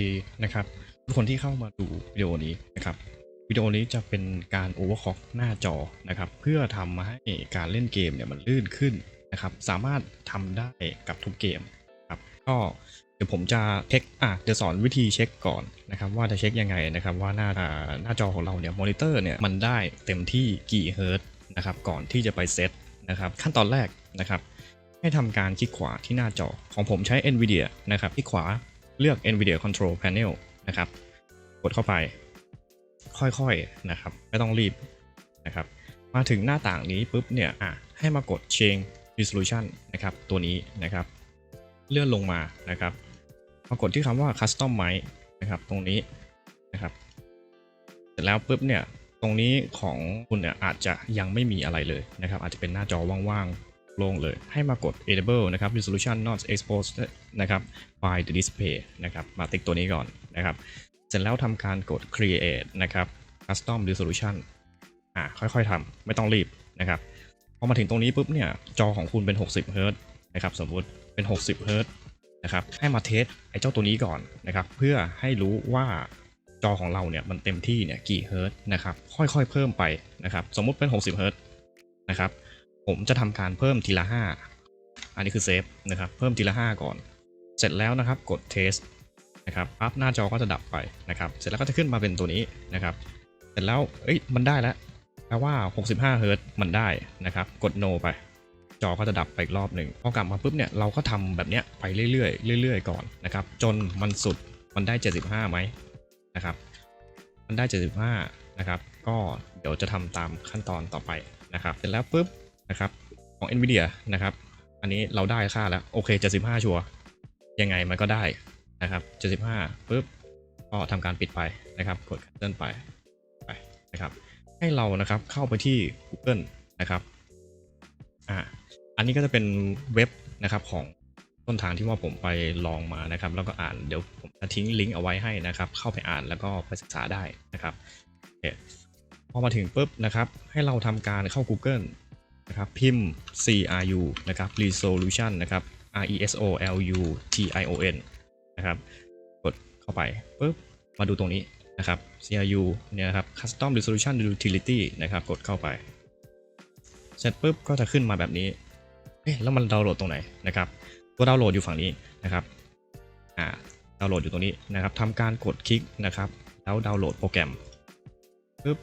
ดีนะครับทุกคนที่เข้ามาดูวิดีโอนี้นะครับวิดีโอนี้จะเป็นการโอเวอร์คล็อกหน้าจอนะครับ เพื่อทำให้การเล่นเกมเนี่ยมันลื่นขึ้นนะครับ สามารถทำได้กับทุกเกมครับก็เดี๋ยวผมจะเช็คอะเดี๋ยวสอนวิธีเช็คก่อนนะครับ ว่าจะเช็คยังไงนะครับ ว่าหน้าหน้าจอของเราเนี่ยมอนิเตอร์เนี่ยมันได้เต็มที่กี่เฮิร์ตนะครับก่อนที่จะไปเซตนะครับ ขั้นตอนแรกนะครับ ให้ทำการคลิกขวาที่หน้าจอของผมใช้ NVIDIA นะครับคลิกขวา เลือก NVIDIA Control Panel นะครับ กดเข้าไป ค่อยๆนะครับ ไม่ต้องรีบนะครับ มาถึงหน้าต่างนี้ปุ๊บเนี่ยอะให้มากด Change Resolution นะครับ ตัวนี้นะครับ เลื่อนลงมานะครับ มากดที่คำว่า Custom m i นะครับ ตรงนี้นะครับ เสร็จแล้วปุ๊บเนี่ย ตรงนี้ของคุณเนี่ยอาจจะยังไม่มีอะไรเลยนะครับ อาจจะเป็นหน้าจอว่างๆ ลงเลย ให้มากด enable นะครับ resolution not exposed นะครับ by the display นะครับ มาติ๊กตัวนี้ก่อนนะครับ เสร็จแล้วทำการกด create นะครับ custom resolution อ่าค่อยๆทำไม่ต้องรีบนะครับ พอมาถึงตรงนี้ปุ๊บเนี่ย จอของคุณเป็น 60เฮิรตนะครับ สมมติเป็น 60เฮิรตนะครับ ให้มาเทสไอ้เจ้าตัวนี้ก่อนนะครับ เพื่อให้รู้ว่าจอของเราเนี่ยมันเต็มที่เนี่ยกี่เฮิร์ตนะครับ ค่อยๆเพิ่มไปนะครับ สมมุติเป็น 60 เฮิรตนะครับ ผมจะทำการเพิ่มทีละ 5 อันนี้คือเซฟนะครับ เพิ่มทีละ 5 ก่อน เสร็จแล้วนะครับกดเทสนะครับปั๊บหน้าจอก็จะดับไปนะครับ เสร็จแล้วก็จะขึ้นมาเป็นตัวนี้นะครับ เสร็จแล้วเอ้ยมันได้แล้วแปลว่า 65 เฮิร์ตมันได้นะครับ กด no ไป จอก็จะดับไปอีกรอบหนึ่งพอกลับมาปุ๊บเนี่ยเราก็ทำแบบเนี้ยไปเรื่อยๆเรื่อยๆก่อนนะครับ จนมันสุดมันได้ 75ไหมนะครับ มันได้ 75นะครับ ก็เดี๋ยวจะทำตามขั้นตอนต่อไปนะครับ เสร็จแล้วปุ๊บ นะครับของ NVIDIA นะครับ อันนี้เราได้ค่าแล้ว โอเค75ชัวร์ยังไงมันก็ได้นะครับ75ปุ๊บก็ทำการปิดไปนะครับกด cancel ไปไปนะครับ ให้เรานะครับเข้าไปที่ Google นะครับอ่าอันนี้ก็จะเป็นเว็บนะครับของต้นทางที่ว่าผมไปลองมานะครับ แล้วก็อ่านเดี๋ยวผมจะทิ้งลิงก์เอาไว้ให้นะครับ เข้าไปอ่านแล้วก็ไปศึกษาได้นะครับโอเคพอมาถึงปุ๊บนะครับ ให้เราทำการเข้า Google นะครับพิมพ์ CRU นะครับ resolution นะครับ R E S O L U T I O N นะครับกดเข้าไปปุ๊บมาดูตรงนี้นะครับ CRU เนี่ยครับ Custom Resolution Utility นะครับกดเข้าไปเสร็จปุ๊บก็จะขึ้นมาแบบนี้เอ๊ะแล้วมันดาวน์โหลดตรงไหนนะครับตัวดาวน์โหลดอยู่ฝั่งนี้นะครับอ่าดาวน์โหลดอยู่ตรงนี้นะครับทำการกดคลิกนะครับแล้วดาวน์โหลดโปรแกรมปุ๊บ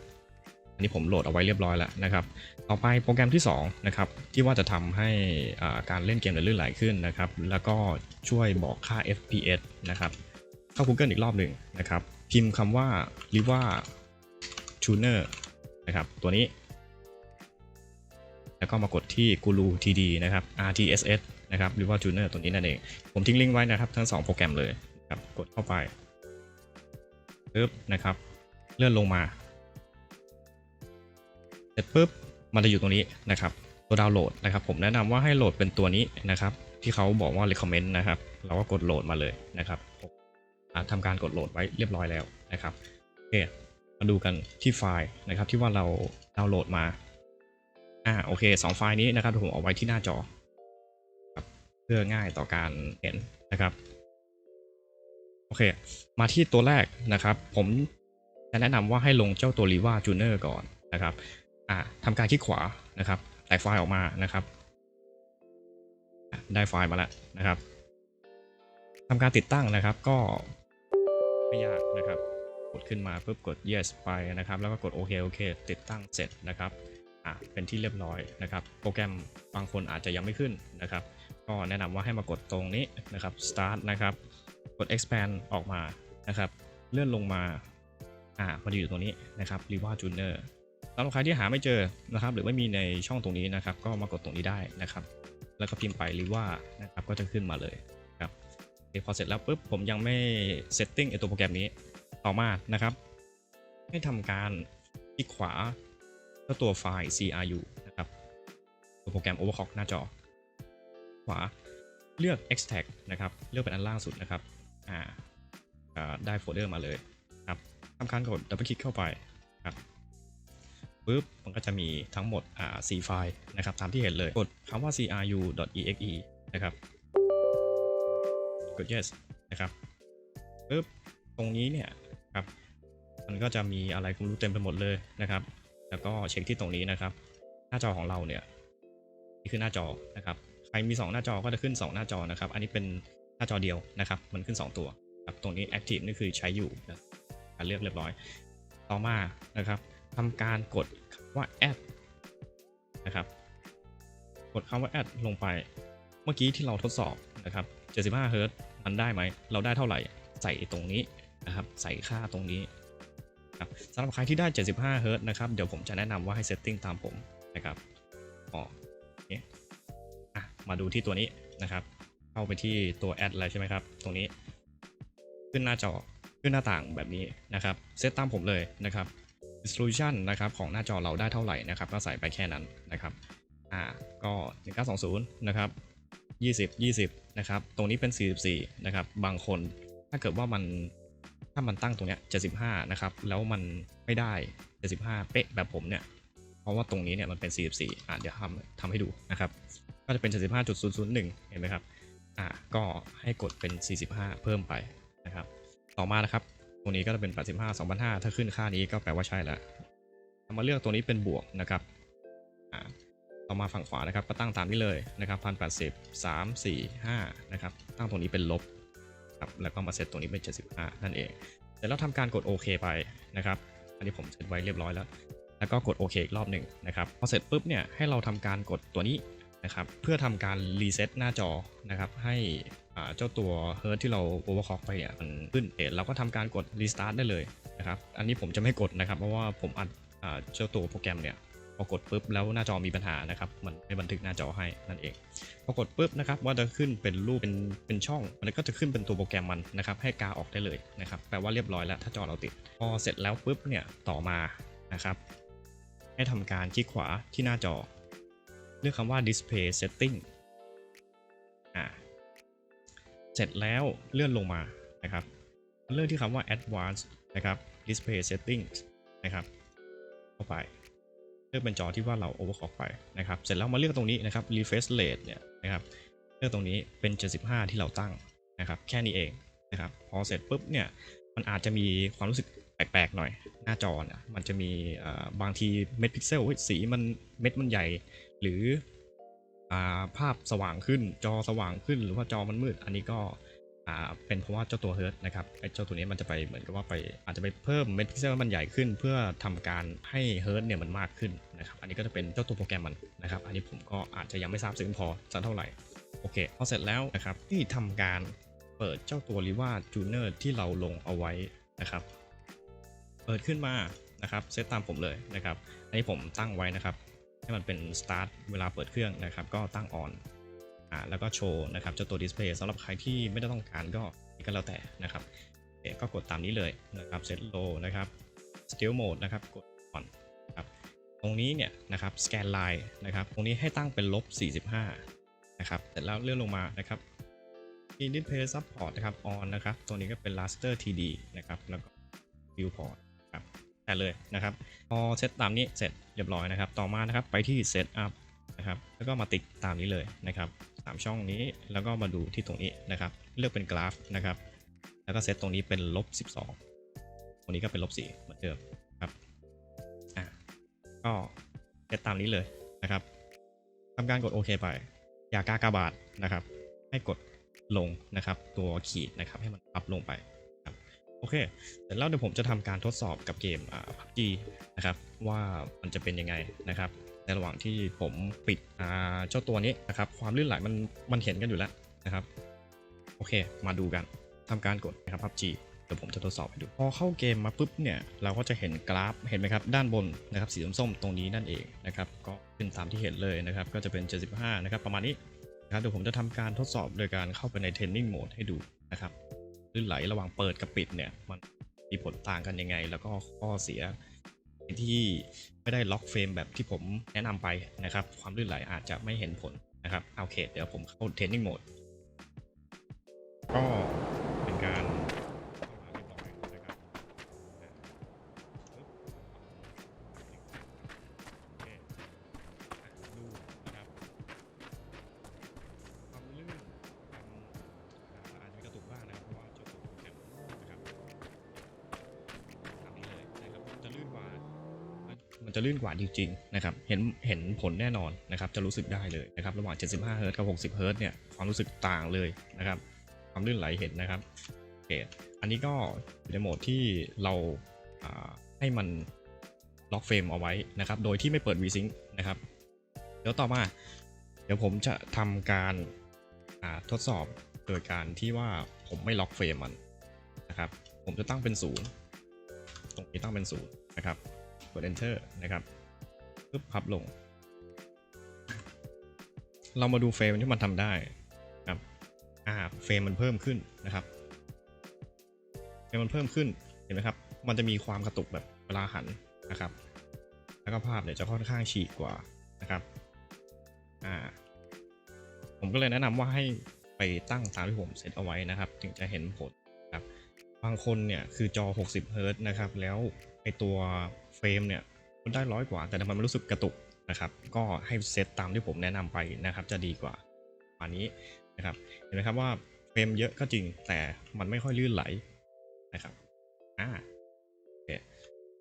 อันนี้ผมโหลดเอาไว้เรียบร้อยแล้วนะครับต่อไปโปรแกรมที่2นะครับที่ว่าจะทำให้การเล่นเกมเลื่นไหลขึ้นนะครับแล้วก็ช่วยบอกค่า FPS นะครับเข้า Google อีกรอบหนึ่งนะครับพิมพ์คำว่า Riva Tuner นะครับตัวนี้ แล้วก็มากดที่ Guru TD นะครับ RTSS นะครับ Riva Tuner ตัวนี้นั่นเอง ผมทิ้งลิงก์ไว้นะครับ ทั้ง 2 โปรแกรมเลยครับกดเข้าไปปึ๊บนะครับ เลื่อนลงมา เสร็จปุ๊บมันจะอยู่ตรงนี้นะครับ ตัวดาวน์โหลดนะครับ ผมแนะนำว่าให้โหลดเป็นตัวนี้นะครับ ที่เขาบอกว่า recommend นะครับ เราก็กดโหลดมาเลยนะครับอ่าทำการกดโหลดไว้เรียบร้อยแล้วนะครับโอเคมาดูกันที่ไฟล์นะครับ ที่ว่าเราดาวน์โหลดมาอ่าโอเคสองไฟล์นี้นะครับผมเอาไว้ที่หน้าจอครับเพื่อง่ายต่อการเห็นนะครับโอเค มาที่ตัวแรกนะครับ ผมจะแนะนำว่าให้ลงเจ้าตัว Riva Tuner ก่อนนะครับ อ่าทำการคลิกขวานะครับแตกไฟล์ออกมานะครับ ได้ไฟล์มาแล้วนะครับทำการติดตั้งนะครับก็ไม่ยากนะครับ กดขึ้นมาปุ๊บกด yes ไปนะครับ แล้วก็กดโอเคโอเคติดตั้งเสร็จนะครับอะเป็นที่เรียบร้อยนะครับ โปรแกรมบางคนอาจจะยังไม่ขึ้นนะครับ ก็แนะนำว่าให้มากดตรงนี้นะครับ start นะครับกด expand ออกมานะครับ เลื่อนลงมาอ่ามันอยู่ตรงนี้นะครับ Riva Tuner สำหรับใครที่หาไม่เจอนะครับ หรือไม่มีในช่องตรงนี้นะครับ ก็มากดตรงนี้ได้นะครับ แล้วก็พิมพ์ไปหรือว่านะครับก็จะขึ้นมาเลยครับพอเสร็จแล้วปุ๊บผมยังไม่เซตติ้งไอตัวโปรแกรมนี้ต่อมานะครับ ให้ทำการคลิกขวาเจ้าตัวไฟล์ CRU นะครับตัวโปรแกรม Overclock หน้าจอ ขวาเลือก extract นะครับ เลือกเป็นอันล่างสุดนะครับอ่าอ่าได้โฟลเดอร์มาเลยครับทำการกดดับเบิลคลิกเข้าไปครับ ปุ๊บมันก็จะมีทั้งหมดอ่า4ไฟล์นะครับตามที่เห็นเลยกดคำว่า cru.exe นะครับกด yes นะครับปุ๊บตรงนี้เนี่ยครับมันก็จะมีอะไรคุณรู้เต็มไปหมดเลยนะครับ แล้วก็เช็คที่ตรงนี้นะครับ หน้าจอของเราเนี่ยนี่คือหน้าจอนะครับใครมี 2 หน้าจอก็จะขึ้น 2 หน้าจอนะครับ อันนี้เป็นหน้าจอเดียวนะครับ มันขึ้น 2 ตัวครับตรงนี้ active นี่คือใช้อยู่นะการเลือกเรียบร้อย ต่อมานะครับ ทำการกดคำว่า add นะครับ กดคำว่า add ลงไป เมื่อกี้ที่เราทดสอบนะครับ75เฮิร์ตมันได้ไหม เราได้เท่าไหร่ ใส่ตรงนี้นะครับ ใส่ค่าตรงนี้ครับสำหรับใครที่ได้ 75เฮิร์ตนะครับ เดี๋ยวผมจะแนะนำว่าให้เซตติ้งตามผมนะครับอ๋อนี่อะมาดูที่ตัวนี้นะครับ เข้าไปที่ตัว add อะไรใช่ไหมครับ ตรงนี้ ขึ้นหน้าจอ ขึ้นหน้าต่างแบบนี้นะครับ เซตตามผมเลยนะครับ resolution นะครับของหน้าจอเราได้เท่าไหร่นะครับก็ใส่ไปแค่นั้นนะครับอ่าก็1920นะครับ20 20นะครับตรงนี้เป็น 44นะครับบางคนถ้าเกิดว่ามันถ้ามันตั้งตรงเนี้ย75นะครับแล้วมันไม่ได้ 75 เป๊ะแบบผมเนี่ยเพราะว่าตรงนี้เนี่ยมันเป็น 44อ่าเดี๋ยวทำทำให้ดูนะครับก็จะเป็น 75.001 เห็นไหมครับอ่าก็ให้กดเป็น 45 เพิ่มไปนะครับ ต่อมานะครับ ตรงนี้ก็จะเป็น 85 2,500ถ้าขึ้นค่านี้ก็แปลว่าใช่แล้วเอามาเลือกตัวนี้เป็นบวกนะครับต่อมาฝั่งขวานะครับก็ตั้งตามนี้เลยนะครับพันแปดสิบสามสี่ห้านะครับตั้งตรงนี้เป็นลบครับแล้วก็มาเซตตรงนี้เป็นเจ็ดสิบห้านั่นเอง เสร็จแล้วทำการกดโอเคไปนะครับ อันนี้ผมเซตไว้เรียบร้อยแล้ว แล้วก็กดโอเคอีกรอบหนึ่งนะครับ พอเสร็จปุ๊บเนี่ยให้เราทำการกดตัวนี้นะครับ เพื่อทำการรีเซ็ตหน้าจอนะครับให้ เจ้าตัวเฮิร์ทที่เราโอเวอร์คล็อกไปเนี่ยมันขึ้นเอเราก็ทำการกดรีสตาร์ทได้เลยนะครับ อันนี้ผมจะไม่กดนะครับ เพราะว่าผมอัดเจ้าตัวโปรแกรมเนี่ยพอกดปุ๊บแล้วหน้าจอมีปัญหานะครับ มันไม่บันทึกหน้าจอให้นั่นเอง พอกดปุ๊บนะครับว่าจะขึ้นเป็นรูปเป็นเป็นช่อง มันก็จะขึ้นเป็นตัวโปรแกรมมันนะครับ ให้กาออกได้เลยนะครับ แปลว่าเรียบร้อยแล้วถ้าจอเราติด พอเสร็จแล้วปุ๊บเนี่ยต่อมานะครับ ให้ทำการคลิกขวาที่หน้าจอ เลือกคำว่า display setting อ่า เสร็จแล้วเลื่อนลงมานะครับเลื่อนที่คำว่า advanced นะครับ display settings นะครับเข้าไปเลือกเป็นจอที่ว่าเรา overclock ไปนะครับเสร็จแล้วมาเลือกตรงนี้นะครับ refresh rate เนี่ยนะครับเลือกตรงนี้เป็น 75 ที่เราตั้งนะครับแค่นี้เองนะครับพอเสร็จปุ๊บเนี่ยมันอาจจะมีความรู้สึกแปลกๆหน่อยหน้าจอเนี่ยมันจะมีบางทีเม็ดพิกเซลสีมันเม็ดมันใหญ่ หรือ ภาพสว่างขึ้นจอสว่างขึ้นหรือว่าจอมันมืด อันนี้ก็เป็นเพราะว่าเจ้าตัวเฮิร์ตนะครับไอ้เจ้าตัวนี้มันจะไปเหมือนกับว่าไปอาจจะไปเพิ่มเม็ดพิกเซลมันใหญ่ขึ้น เพื่อทำการให้เฮิร์ตเนี่ยมันมากขึ้นนะครับอันนี้ก็จะเป็นเจ้าตัวโปรแกรมมันนะครับอันนี้ผมก็อาจจะยังไม่ทราบซึ้งพอสักเท่าไหร่โอเคพอเสร็จแล้วนะครับที่ทำการเปิดเจ้าตัว r i v a Tuner ที่เราลงเอาไว้นะครับ เปิดขึ้นมานะครับเซตตามผมเลยนะครับอันนี้ผมตั้งไว้นะครับ ให้มันเป็น start เวลาเปิดเครื่องนะครับ ก็ตั้ง on อ่าแล้วก็โชว์นะครับเจ้าตัว display สำหรับใครที่ไม่ได้ต้องการก็ก็แล้วแต่นะครับเก็กดตามนี้เลยนะครับ set low นะครับ scale mode นะครับกด on ครับตรงนี้เนี่ยนะครับ scan line นะครับตรงนี้ให้ตั้งเป็นลบ 45 นะครับเสร็จแล้วเลื่อนลงมานะครับ in display support นะครับ on นะครับตรงนี้ก็เป็น raster td นะครับแล้วก็ viewport แต่เลยนะครับพอเซตตามนี้เสร็จเรียบร้อยนะครับ ต่อมานะครับไปที่ setup นะครับแล้วก็มาติ๊กตามนี้เลยนะครับสามช่องนี้แล้วก็มาดูที่ตรงนี้นะครับ เลือกเป็นกราฟนะครับ แล้วก็เซตตรงนี้เป็นลบ 12 ตรงนี้ก็เป็นลบ4เหมือนเดิมครับอะก็เซตตามนี้เลยนะครับทำการกดโอเคไป อย่ากากาบาทนะครับ ให้กดลงนะครับ ตัวขีดนะครับ ให้มันปรับลงไป โอเคเสร็จแล้วเดี๋ยวผมจะทำการทดสอบกับเกมอ่า PUBG นะครับว่ามันจะเป็นยังไงนะครับ ในระหว่างที่ผมปิดเจ้าตัวนี้นะครับ ความลื่นไหลมันมันเห็นกันอยู่แล้วนะครับโอเค มาดูกันทำการกดนะครับ PUBG เดี๋ยวผมจะทดสอบให้ดู พอเข้าเกมมาปุ๊บเนี่ย เราก็จะเห็นกราฟ เห็นไหมครับ ด้านบนนะครับ สีส้มๆตรงนี้นั่นเองนะครับ ก็ขึ้นตามที่เห็นเลยนะครับ ก็จะเป็น 75 นะครับ ประมาณนี้นะครับ เดี๋ยวผมจะทำการทดสอบโดยการเข้าไปใน training mode ให้ดูนะครับ ลื่นไหลระหว่างเปิดกับปิดเนี่ย มันมีผลต่างกันยังไง แล้วก็ข้อเสียที่ไม่ได้ล็อกเฟรมแบบที่ผมแนะนำไปนะครับ ความลื่นไหลอาจจะไม่เห็นผลนะครับโอเคเดี๋ยวผมเข้า training mode ก็ มันจะลื่นกว่าจริงๆนะครับเห็นเห็นผลแน่นอนนะครับจะรู้สึกได้เลยนะครับระหว่าง 75เฮิร์กับ 60เฮิร์เนี่ยความรู้สึกต่างเลยนะครับความลื่นไหลเห็นนะครับโอเคอันนี้ก็อยู่ในโหมดที่เราาให้มันล็อกเฟรมเอาไว้นะครับโดยที่ไม่เปิด VSync นะครับเดี๋ยวต่อมา เดี๋ยวผมจะทำการาทดสอบโดยการที่ว่าผมไม่ล็อกเฟรมมันนะครับผมจะตั้งเป็นศูนย์ตรงนี้ตั้งเป็นศูนย์นะครับ กด enter นะครับปึ๊บพับลง เรามาดูเฟรมที่มันทำได้ครับอ่าเฟรมมันเพิ่มขึ้นนะครับเฟรมมันเพิ่มขึ้นเห็นไหมครับ มันจะมีความกระตุกแบบเวลาหันนะครับ แล้วก็ภาพเนี่ยจะค่อนข้างฉีกกว่านะครับอ่าผมก็เลยแนะนำว่าให้ไปตั้งตามที่ผมเซตเอาไว้นะครับ ถึงจะเห็นผลครับบางคนเนี่ยคือจอ 60เฮิร์ตนะครับ แล้ว ไอตัวเฟรมเนี่ยมันได้ร้อยกว่า แต่ทำไมมันรู้สึกกระตุกนะครับ ก็ให้เซตตามที่ผมแนะนำไปนะครับ จะดีกว่าอันนี้นะครับ เห็นไหมครับว่าเฟรมเยอะก็จริงแต่มันไม่ค่อยลื่นไหลนะครับอ่าโอเค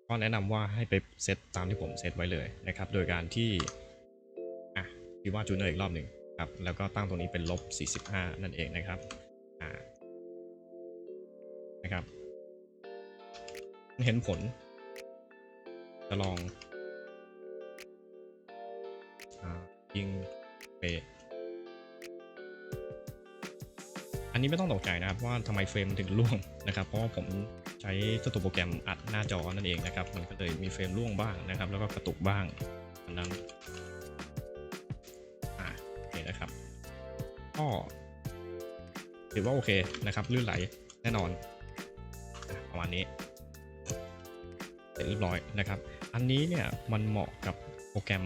ก็แนะนำว่าให้ไปเซตตามที่ผมเซตไว้เลยนะครับ โดยการที่อะพี่ว่าจูเนอร์อีกรอบหนึ่งครับแล้วก็ตั้งตรงนี้เป็นลบ 45 นั่นเองนะครับอ่านะครับ เห็นผล จะลองอยิงเปอันนี้ไม่ต้องตกใจนะครับว่าทำไมเฟรมถึงร่วงนะครับ เพราะว่าผมใช้สตูโปรแกรมอัดหน้าจอนั่นเองนะครับ มันก็เลยมีเฟรมร่วงบ้างนะครับ แล้วก็กระตุกบ้างอันนั้นอ่าโอเคนะครับก็ถือว่าโอเคนะครับลื่นไหลแน่นอน รียบร้อยนะครับ อันนี้เนี่ยมันเหมาะกับโปรแกรม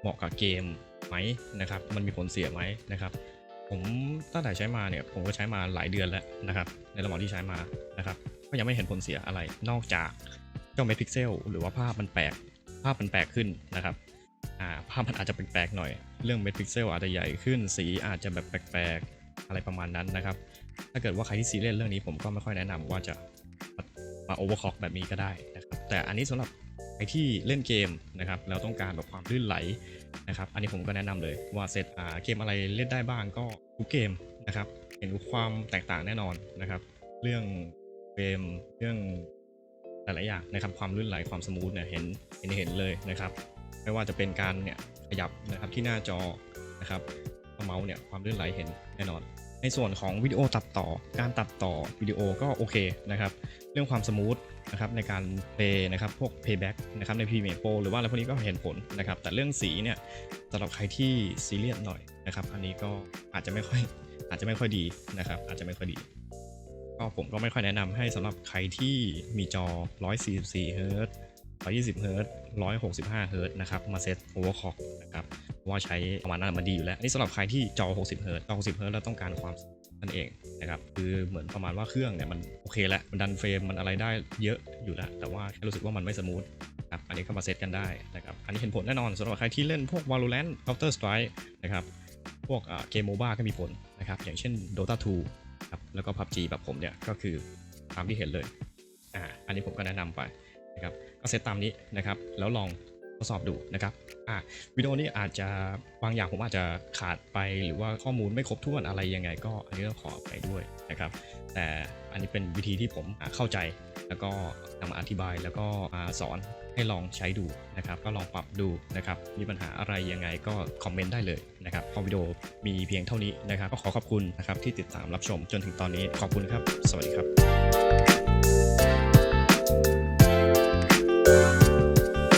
เหมาะกับเกมไหมนะครับ มันมีผลเสียไหมนะครับผมตั้งแต่ใช้มาเนี่ยผมก็ใช้มาหลายเดือนแล้วนะครับ ในระหว่างที่ใช้มานะครับ ก็ยังไม่เห็นผลเสียอะไรนอกจากเจ้าเมพิกเซลหรือว่าภาพมันแปลกภาพมันแปลกขึ้นนะครับภาพมันอาจจะแปลกๆหน่อย เรื่องเมพิกเซลอาจจะใหญ่ขึ้น สีอาจจะแบบแปลกๆอะไรประมาณนั้นนะครับ ถ้าเกิดว่าใครที่ซีเรียสเรื่องนี้ผมก็ไม่ค่อยแนะนำว่าจะมาโอเวอร์คล็อกแบบนี้ก็ได้นะครับ แต่อันนี้สำหรับใครที่เล่นเกมนะครับแล้วต้องการแบบความลื่นไหลนะครับอันนี้ผมก็แนะนำเลยว่าเซตอ่าเกมอะไรเล่นได้บ้างก็ทุกเกมนะครับเห็นความแตกต่างแน่นอนนะครับ เรื่องเกมเรื่องหลายๆอย่างนะครับความลื่นไหลความสมูทเนี่ยเห็นเห็นเห็นเลยนะครับ ไม่ว่าจะเป็นการเนี่ยขยับนะครับที่หน้าจอนะครับเมาส์เนี่ยความลื่นไหลเห็นแน่นอน ในส่วนของวิดีโอตัดต่อ การตัดต่อวิดีโอก็โอเคนะครับ เรื่องความสมูทนะครับในการเพลย์นะครับพวก playback นะครับใน Premiere Pro หรือว่าอะไรพวกนี้ก็เห็นผลนะครับ แต่เรื่องสีเนี่ยสำหรับใครที่ซีเรียสหน่อยนะครับ อันนี้ก็อาจจะไม่ค่อยอาจจะไม่ค่อยดีนะครับ อาจจะไม่ค่อยดี ก็ผมก็ไม่ค่อยแนะนำให้สำหรับใครที่มีจอ 144เฮิร์ต 120เฮิร์ต165เฮิร์ตนะครับมาเซตโอเวอร์คล็อกนะครับเพราะว่าใช้ประมาณนั้นมันดีอยู่แล้ว อันนี่สำหรับใครที่จอ 60เฮิร์ตจอ 60เฮิร์ตแล้วต้องการความนั่นเองนะครับคือเหมือนประมาณว่าเครื่องเนี่ยมันโอเคแล้วมันดันเฟรมมันอะไรได้เยอะอยู่แล้ว แต่ว่ารู้สึกว่ามันไม่สมูทครับอันนี้ก็มาเซตกันได้นะครับอันนี้เห็นผลแน่นอนสำหรับใครที่เล่นพวก Valorant Counter Strike นะครับพวกเกมโมบ้าก็มีผลนะครับอย่างเช่น Dota 2ครับแล้วก็ PUBG แบบผมเนี่ยก็คือตามที่เห็นเลยอ่าอันนี้ผมก็แนะนำไป นะครับก็เซตตามนี้นะครับ แล้วลองทดสอบดูนะครับอ่าวิดีโอนี้อาจจะบางอย่างผมอาจจะขาดไปหรือว่าข้อมูลไม่ครบถ้วนอะไรยังไง ก็อันนี้ต้องขอไปด้วยนะครับ แต่อันนี้เป็นวิธีที่ผมเข้าใจ แล้วก็นำมาอธิบายแล้วก็สอนให้ลองใช้ดูนะครับ ก็ลองปรับดูนะครับ มีปัญหาอะไรยังไงก็คอมเมนต์ได้เลยนะครับพอวิดีโอมีเพียงเท่านี้นะครับ ก็ขอขอบคุณนะครับที่ติดตามรับชมจนถึงตอนนี้ขอบคุณครับ สวัสดีครับ Thank you.